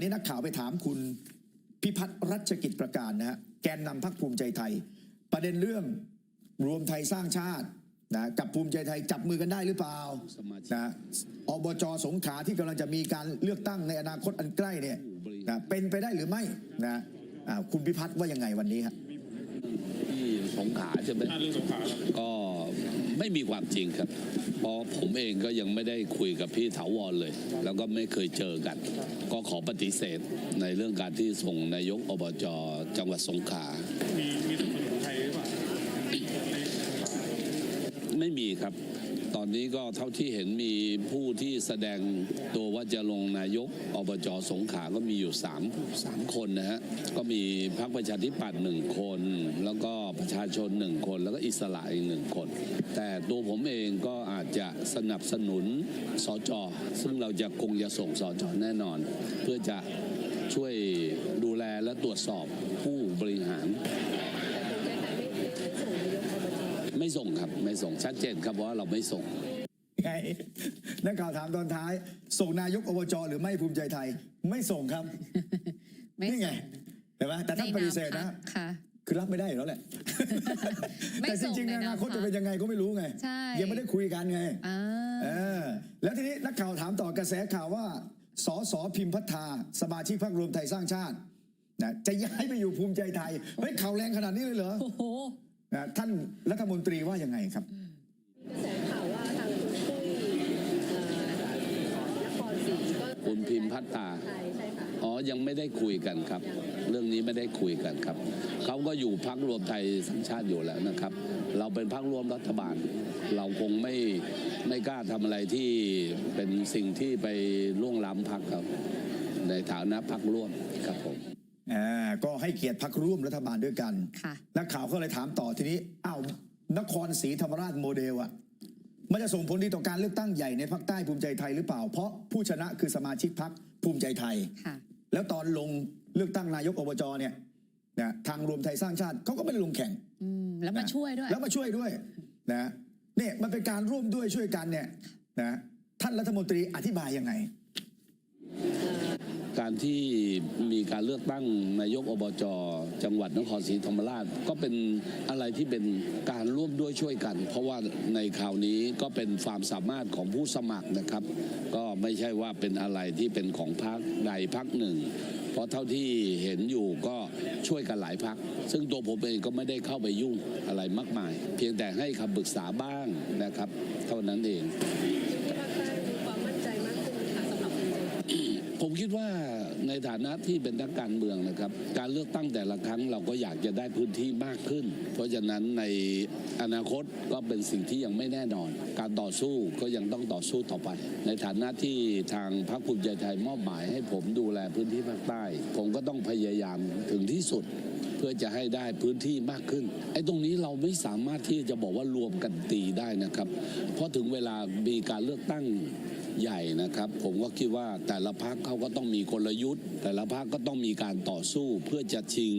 วันนี้นักข่าวไปถามคุณพิพัฒน์รัชกิจประการนะฮะแกนนำพักภูมิใจไทย ประเด็นเรื่องรวมไทยสร้างชาตินะกับภูมิใจไทยจับมือกันได้หรือเปล่าสมาชิกนะอบจสงขลาที่กำลังจะมีการเลือกตั้งในอนาคตอันใกล้เนี่ยนะเป็นไปได้หรือไม่นะอ่าคุณพิพัฒน์ว่ายังไงวันนี้ครับที่สงขลาใช่ไหมอ่าเรื่องสงขลาครับก็ ไม่มีความจริงครับ เพราะผมเองก็ยังไม่ได้คุยกับพี่ถาวรเลย แล้วก็ไม่เคยเจอกัน ก็ขอปฏิเสธในเรื่องการที่ส่งนายกอบจจังหวัดสงขลามีมีสมุนไพรหรือเปล่าในสงขลาไม่มีครับ ตอนนี้ก็เท่าที่เห็นมีผู้ที่แสดงตัวว่าจะลงนายกอบจสงขลาก็มีอยู่3ามสามคนนะฮะ ก็มีพรรคประชาธิปัตย์หนึ่งคน แล้วก็ประชาชนหนึ่งคน แล้วก็อิสระอีกหนึ่งคน แต่ตัวผมเองก็อาจจะสนับสนุนสจ ซึ่งเราจะคงจะส่งสจแน่นอน เพื่อจะช่วยดูแลและตรวจสอบผู้บริหารไม่ส่ง ครับไม่ส่งชัดเจนครับว่าเราไม่ส่งไงนักข่าวถามตอนท้าย ส่งนายกอบจหรือไม่ภูมิใจไทย ไม่ส่งครับไม่นี่ไงเห็นไหมแต่ท่านปฏิเสธนะค่ะคือรับไม่ได้อยู่แล้วแหละไม่แต่จส่งริงๆในในอนาคตนามพรรคจะเป็นยังไงก็ไม่รู้ไงใช่ยังไม่ได้คุยกันไงอ่าเออแล้วทีนี้นักข่าวถามต่อกระแสข่าวว่าสสพิมพ์พัฒนาสมาชิกพรรครวมไทยสร้างชาตินะจะย้ายไปอยู่ภูมิใจไทยเฮ้ยข่าวแรงขนาดนี้เลยเหรอโอ้โห นะท่านรัฐมนตรีว่ายังไงครับกระแสข่าวว่าทางคุณตุ้ยเอ่อนครศรีก็คุณพิมพ์พัตตา ใช่ใช่ค่ะ อ๋อ ยังไม่ได้คุยกันครับ เรื่องนี้ไม่ได้คุยกันครับ เขาก็อยู่พักรวมไทยสร้างชาติอยู่แล้วนะครับ เราเป็นพักรวมรัฐบาล เราคงไม่ไม่กล้าทำอะไรที่เป็นสิ่งที่ไปล่วงล้ำพักครับ ในฐานะพักร่วมครับผม อ่าก็ให้เกียรติพักร่วมรัฐบาลด้วยกัน ค่ะ นักข่าวก็เลยถามต่อทีนี้อ้าวนครศรีธรรมราชโมเดลอะมันจะส่งผลดีต่อการเลือกตั้งใหญ่ในภาคใต้ภูมิใจไทยหรือเปล่า เพราะผู้ชนะคือสมาชิกพักภูมิใจไทย ค่ะ แล้วตอนลงเลือกตั้งนายกอบจเนี่ยนะทางรวมไทยสร้างชาติเขาก็ไม่ได้ลงแข่งอืม แล้วมานะช่วยด้วย แล้วมาช่วยด้วยนะเนี่ยมันเป็นการร่วมด้วยช่วยกันเนี่ยนะท่านรัฐมนตรีอธิบายยังไง การที่มีการเลือกตั้งนายกอบจจังหวัดนครศรีธรรมราช ก็เป็นอะไรที่เป็นการร่วมด้วยช่วยกัน เพราะว่าในคราวนี้ก็เป็นความสามารถของผู้สมัครนะครับ ก็ไม่ใช่ว่าเป็นอะไรที่เป็นของพรรคใดพรรคหนึ่ง เพราะเท่าที่เห็นอยู่ก็ช่วยกันหลายพัก ซึ่งตัวผมเองก็ไม่ได้เข้าไปยุ่งอะไรมากมาย เพียงแต่ให้คำปรึกษาบ้างนะครับ เท่านั้นเอง ผมคิดว่าในฐานะที่เป็นนักการเมืองนะครับ การเลือกตั้งแต่ละครั้งเราก็อยากจะได้พื้นที่มากขึ้น เพราะฉะนั้นในอนาคตก็เป็นสิ่งที่ยังไม่แน่นอน การต่อสู้ก็ยังต้องต่อสู้ต่อไป ในฐานะที่ทางพรรคภูมิใจไทยมอบหมายให้ผมดูแลพื้นที่ภาคใต้ ผมก็ต้องพยายามถึงที่สุดเพื่อจะให้ได้พื้นที่มากขึ้น ไอ้ตรงนี้เราไม่สามารถที่จะบอกว่ารวมกันตีได้นะครับ เพราะถึงเวลามีการเลือกตั้ง ใหญ่นะครับ ผมก็คิดว่าแต่ละพักเขาก็ต้องมีกลยุทธ์ แต่ละพักก็ต้องมีการต่อสู้เพื่อจะชิง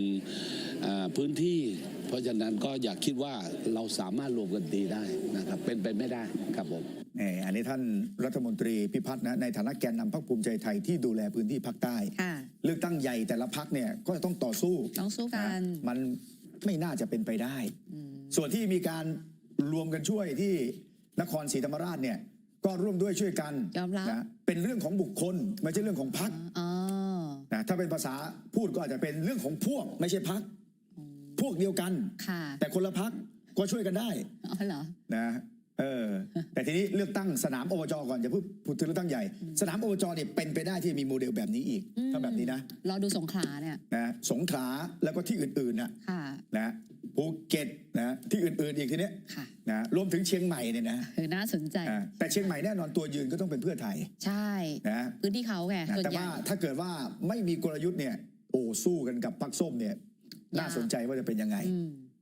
อ่าพื้นที่ เพราะฉะนั้นก็อยากคิดว่าเราสามารถรวมกันตีได้นะครับ เป็นไปไม่ได้ครับผมเอออันนี้ท่านรัฐมนตรีพิพัฒน์นะในฐานะแกนนำพรรคภูมิใจไทยที่ดูแลพื้นที่ภาคใต้ค่ะเลือกตั้งใหญ่แต่ละพักเนี่ยก็จะต้องต่อสู้ต้องสู้กันะมันไม่น่าจะเป็นไปได้ ส่วนที่มีการรวมกันช่วยที่นครศรีธรรมราชเนี่ย ก็ร่วมด้วยช่วยกันยอมรับนะเป็นเรื่องของบุคคลไม่ใช่เรื่องของพักอ๋อนะถ้าเป็นภาษาพูดก็อาจจะเป็นเรื่องของพวก ไม่ใช่พัก พวกเดียวกันค่ะแต่คนละพักก็ช่วยกันได้อ๋อเหรอนะ เออ แต่ทีนี้เลือกตั้งสนามอบจก่อนอย่าเพิ่งพูดถึงเลือกตั้งใหญ่ สนามอบจเนี่ยเป็นไปได้ที่มีโมเดลแบบนี้อีกอืมถ้าแบบนี้นะรอดูสงขลาเนี่ย นะสงขลาแล้วก็ที่อื่นๆนะค่ะ นะภูเก็ตนะที่อื่นๆอีกทีเนี้ยค่ะนะรวมถึงเชียงใหม่เนี่ยนะเออน่าสนใจ อ่าแต่เชียงใหม่แน่นอนตัวยืนก็ต้องเป็นเพื่อไทยใช่ นะ พื้นที่เขาไงนะส่วนแต่ใหญ่ ว่าถ้าเกิดว่าไม่มีกลยุทธ์เนี่ย โอ้สู้กันกับพรรคส้มเนี่ย น่าสนใจว่าจะเป็นยังไงอืม